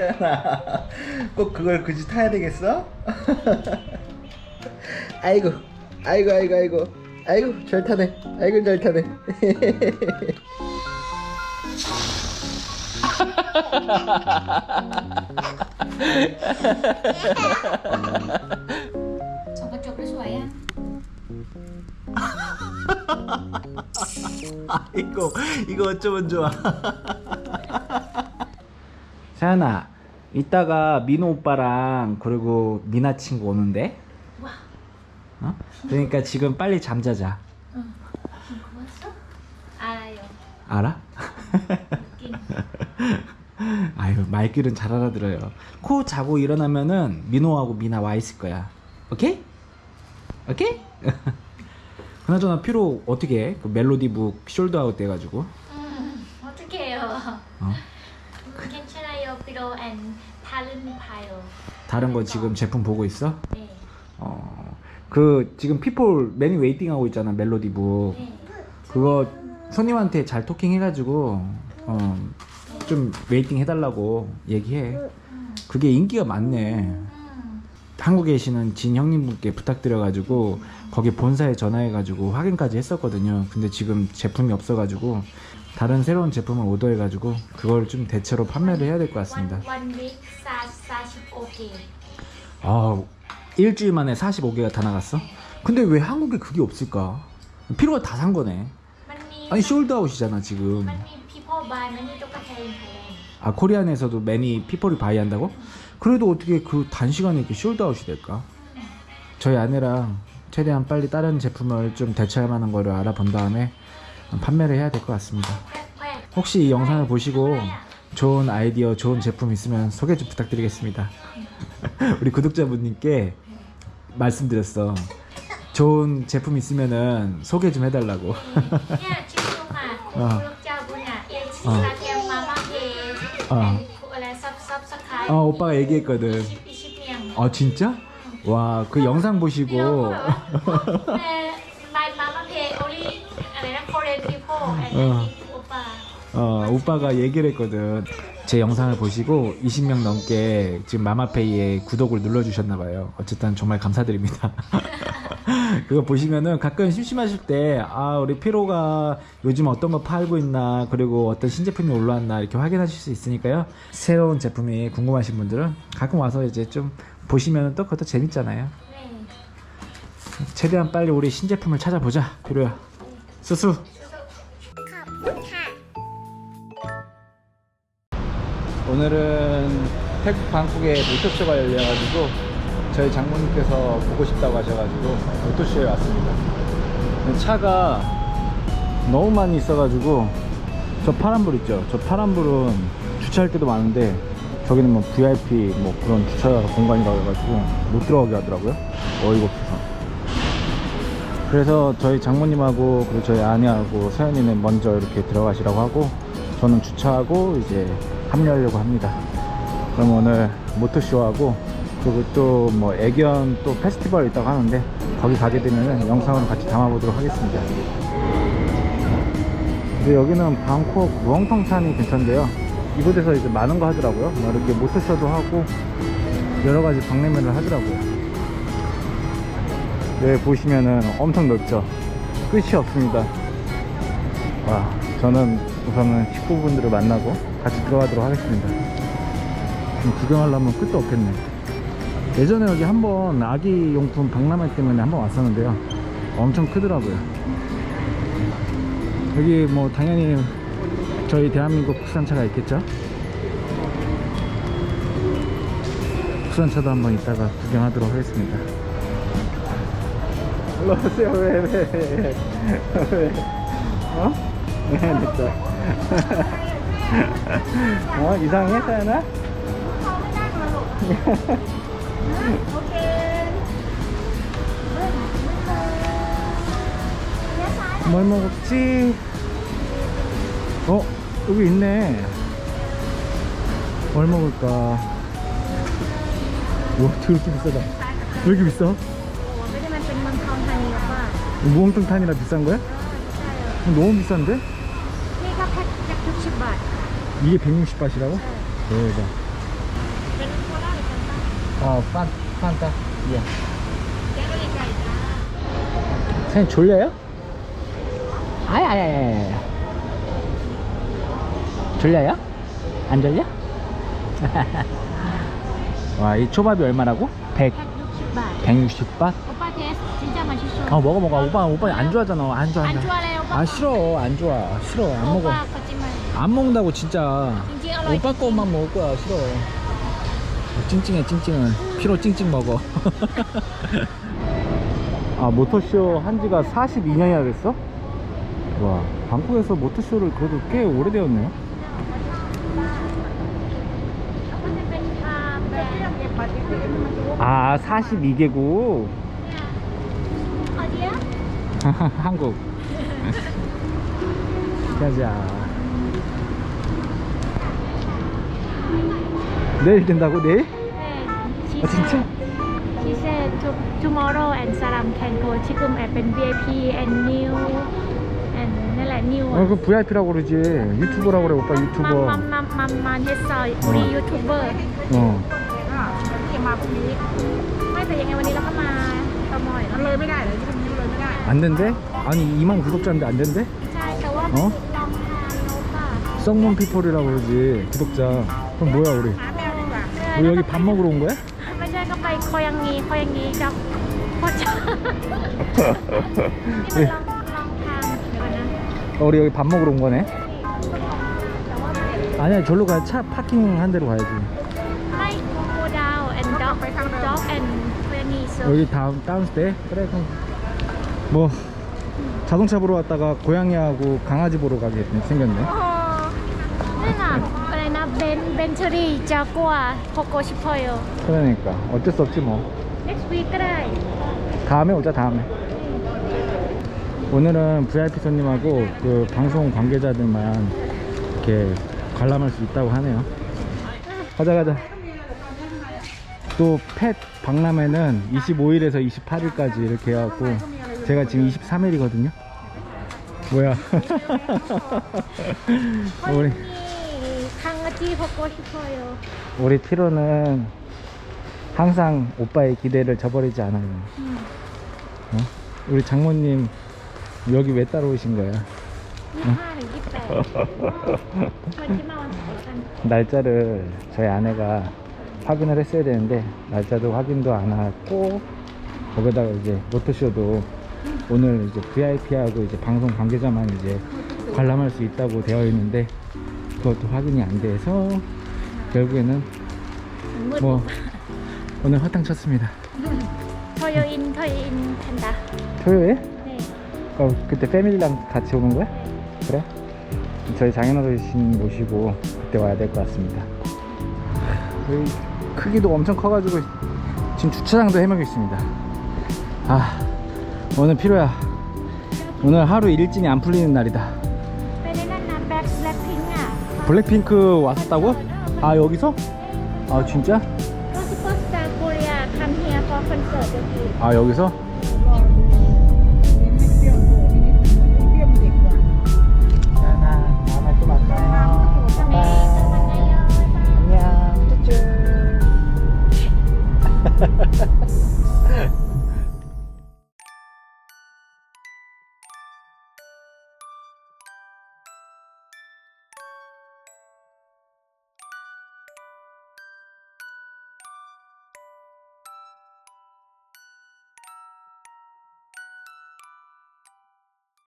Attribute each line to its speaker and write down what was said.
Speaker 1: 괜찮아. 꼭 그걸 굳이 타야 되겠어? 아이고 아이고 아이고 아이고 아이고 잘 타네 아이고 잘 타네
Speaker 2: 저거 쪽을 좋아해?
Speaker 1: 아이고 이거 어쩌면 좋아 자나. 이따가 민호 오빠랑 그리고 미나 친구 오는데.
Speaker 2: 와.
Speaker 1: 어? 그러니까 지금 빨리 잠자자. 알아
Speaker 2: 알아?
Speaker 1: 아유 말귀는 잘 알아들어요. 코 자고 일어나면은 민호하고 미나 와 있을 거야. 오케이? 오케이? 그나저나 피로 어떻게 해? 그 멜로디 북 숄드아웃 돼가지고.
Speaker 2: 다른
Speaker 1: 거 지금 제품 보고 있어?
Speaker 2: 네
Speaker 1: 어, 그 지금 피폴 메뉴 웨이팅 하고 있잖아 멜로디 북
Speaker 2: 네.
Speaker 1: 그거 손님한테 잘 토킹 해가지고 어, 좀 웨이팅 해달라고 얘기해 그게 인기가 많네
Speaker 2: 음.
Speaker 1: 한국에 계시는 진 형님분께 부탁드려가지고 거기 본사에 전화해가지고 확인까지 했었거든요. 근데 지금 제품이 없어가지고 다른 새로운 제품을 오더해가지고 그걸 좀 대체로 판매를 해야 될 것 같습니다.
Speaker 2: 원릭 사사십오개
Speaker 1: 아 일주일 만에 45개가 다 나갔어? 근데 왜 한국에 그게 없을까? 필요가 다 산 거네.
Speaker 2: มันมี
Speaker 1: 아니 숄드아웃이잖아 지금.
Speaker 2: มันมี people buy มันมีตุ๊กตาไทยไทยแลนด์
Speaker 1: 아 코리안에서도 매니 피플이 바이 한다고? 그래도 어떻게 그 단시간에 이렇게 숄드아웃이 될까? 저희 아내랑 최대한 빨리 다른 제품을 좀 대체할 만한 거를 알아본 다음에 판매를 해야 될 것 같습니다. 혹시 이 영상을 보시고 좋은 아이디어 좋은 제품 있으면 소개 좀 부탁드리겠습니다. 우리 구독자분님께 말씀드렸어. 좋은 제품 있으면 소개 좀 해달라고.
Speaker 2: 어. 어.
Speaker 1: 어, 오빠가 얘기했거든. 아 진짜? 와 그 영상 보시고.
Speaker 2: 어.
Speaker 1: 어, 오빠가 얘기를 했거든. 제 영상을 보시고 20명 넘게 지금 마마페이에 구독을 눌러주셨나봐요. 어쨌든 정말 감사드립니다. 그거 보시면은 가끔 심심하실 때, 아, 우리 피로가 요즘 어떤 거 팔고 있나, 그리고 어떤 신제품이 올라왔나, 이렇게 확인하실 수 있으니까요. 새로운 제품이 궁금하신 분들은 가끔 와서 이제 좀 보시면은 또 그것도 재밌잖아요.
Speaker 2: 네.
Speaker 1: 최대한 빨리 우리 신제품을 찾아보자, 피로야. 수수! 오늘은 태국 방콕에 모터쇼가 열려가지고 저희 장모님께서 보고 싶다고 하셔가지고 모터쇼에 왔습니다. 차가 너무 많이 있어가지고 저 파란불 있죠? 저 파란불은 주차할 때도 많은데 저기는 뭐 VIP 뭐 그런 주차 공간이라고 해가지고 못 들어가게 하더라고요. 어이가 없어서. 그래서 저희 장모님하고 그리고 저희 아내하고 서연이는 먼저 이렇게 들어가시라고 하고 저는 주차하고 이제 합류하려고 합니다. 그럼 오늘 모터쇼하고 그리고 또 뭐 애견 또 페스티벌 있다고 하는데 거기 가게 되면 영상을 같이 담아보도록 하겠습니다. 근데 여기는 방콕 무엉텅산이 근처인데요. 이곳에서 이제 많은 거 하더라고요. 뭐 이렇게 모터쇼도 하고 여러 가지 박람회를 하더라고요. 여기 보시면은 엄청 넓죠 끝이 없습니다 와 저는 우선은 식구분들을 만나고 같이 들어가도록 하겠습니다. 지금 구경하려면 끝도 없겠네. 예전에 여기 한번 아기 용품 박람회 때문에 한번 왔었는데요. 엄청 크더라고요. 여기 뭐 당연히 저희 대한민국 국산차가 있겠죠? 국산차도 한번 이따가 구경하도록 하겠습니다. 일로 오세요. 왜왜 왜 왜? 어? 네 됐다 어 이상해 사연아? 뭘 먹었지? 어 여기 있네 뭘 먹을까 와 되게 비싸다 왜 이렇게 비싸?
Speaker 2: โอ้ไม่ได้มันเป็นเมืองทองธานีหรอกว่า
Speaker 1: 무엉뚱탄이라 비싼 거야?
Speaker 2: ใช่
Speaker 1: 너무 비싼데?
Speaker 2: นี่ก็แพ็คแพ็คทุกสิบบาท
Speaker 1: 이게 160밭이라고? 네. 대박.
Speaker 2: 그러니까
Speaker 1: 어, 판, 판다. 예.
Speaker 2: 그러니까
Speaker 1: 선생님 졸려요? 아이, 아이, 아이, 졸려요? 안 졸려? 와, 이 초밥이 얼마라고? 100, 160바.
Speaker 2: 오빠 제 진짜 맛있어.
Speaker 1: 어, 먹어, 먹어. 오빠, 오빠 안 좋아하잖아. 안 좋아.
Speaker 2: 안 좋아해, 오빠.
Speaker 1: 아, 싫어. 안 좋아. 싫어. 안 먹어.
Speaker 2: 오빠,
Speaker 1: 안 먹는다고 진짜. 오빠 것만 먹을 거야. 싫어. 찡찡해 찡찡은 피로 찡찡 먹어. 아 모터쇼 한지가 42년이나 됐어? 와 방콕에서 모터쇼를 그래도 꽤 오래되었네요. 아 42개국.
Speaker 2: 어디야?
Speaker 1: 한국. 자자. 내일 된다고? 내일?
Speaker 2: She
Speaker 1: 아, 진짜?
Speaker 2: said- She said to, tomorrow and Saram can go ชิกุมแอบเป็น VIP and new and นั่นแหละ new
Speaker 1: 어, 그 VIP라고 그러지. 유튜버라고 그래, 오빠
Speaker 2: มัม
Speaker 1: 유튜버.
Speaker 2: มัมมัมมัมมันเฮดซอยอุรียูทูบเบอร์
Speaker 1: 어.
Speaker 2: ที่มาพรุ่งนี้ ไม่แต่ยังไงวันนี้เราก็มาตมอยมันเลยไม่ได้เลยที่ทำนี้เลยไม่ได้
Speaker 1: 안 된대? 아니, 2만 구독자인데 안 된대?
Speaker 2: ใช่แต่ว่า
Speaker 1: เ 썩몬 피플이라고 그러지. 구독자. 그럼 뭐야, 우리?
Speaker 2: หาแมวดีกว่า
Speaker 1: 우리 여기 밥 먹으러 온 거야?
Speaker 2: ไม่ใช่ก็ไปคอยยังงี้คอยยังงี้จะโคตรจะนี่มันลองลองทานเดี๋ยวก่อนนะ
Speaker 1: 어, 우리 여기 밥 먹으러 온 거네.
Speaker 2: แต่ว่าไม่
Speaker 1: 아니야, 절로 가. 차 파킹 한 대로 가야지.
Speaker 2: ไม่คูดาวแอนด์ด็อกด็อกแอนด์เฟรนี่เซอร์
Speaker 1: 여기 다운 다운스테 그래 그럼 뭐 자동차 보러 왔다가 고양이하고 강아지 보러 가게 생겼네
Speaker 2: โอ้นี่น่ะ อะไรนะเบนเบนเชอรี่จากัวโคโกชิพอย
Speaker 1: 그러니까 어쩔 수 없지 뭐
Speaker 2: next week ก็ได้
Speaker 1: 다음에 오자 다음에 오늘은 VIP 손님하고 그 방송 관계자들만 이렇게 관람할 수 있다고 하네요 가자 가자 또 펫 박람회는 25일에서 28일까지 이렇게 해갖고 제가 지금 23일이거든요 뭐야
Speaker 2: วัน
Speaker 1: 우리
Speaker 2: 바뀌 받고 싶어요.
Speaker 1: 우리 티로는 항상 오빠의 기대를 저버리지 않아요. 응. 어? 우리 장모님 여기 왜 따라오신 거야? 날짜를 저희 아내가 확인을 했어야 되는데 날짜도 확인도 안 하고 거기다가 이제 모터쇼도 오늘 이제 VIP하고 이제 방송 관계자만 이제 관람할 수 있다고 되어 있는데 그것도 확인이 안 돼서 결국에는 뭐 오늘 화탕 쳤습니다.
Speaker 2: 토요인 토요인 간다.
Speaker 1: 토요일?
Speaker 2: 네.
Speaker 1: 어, 그때 패밀리랑 같이 오는 거야? 네. 그래? 저희 장인어르신 모시고 그때 와야 될 것 같습니다. 저희 크기도 엄청 커가지고 지금 주차장도 해먹고 있습니다. 아 오늘 피로야. 오늘 하루 일진이 안 풀리는 날이다. 블랙핑크 왔었다고? 아 여기서? 아 진짜? 아 여기서?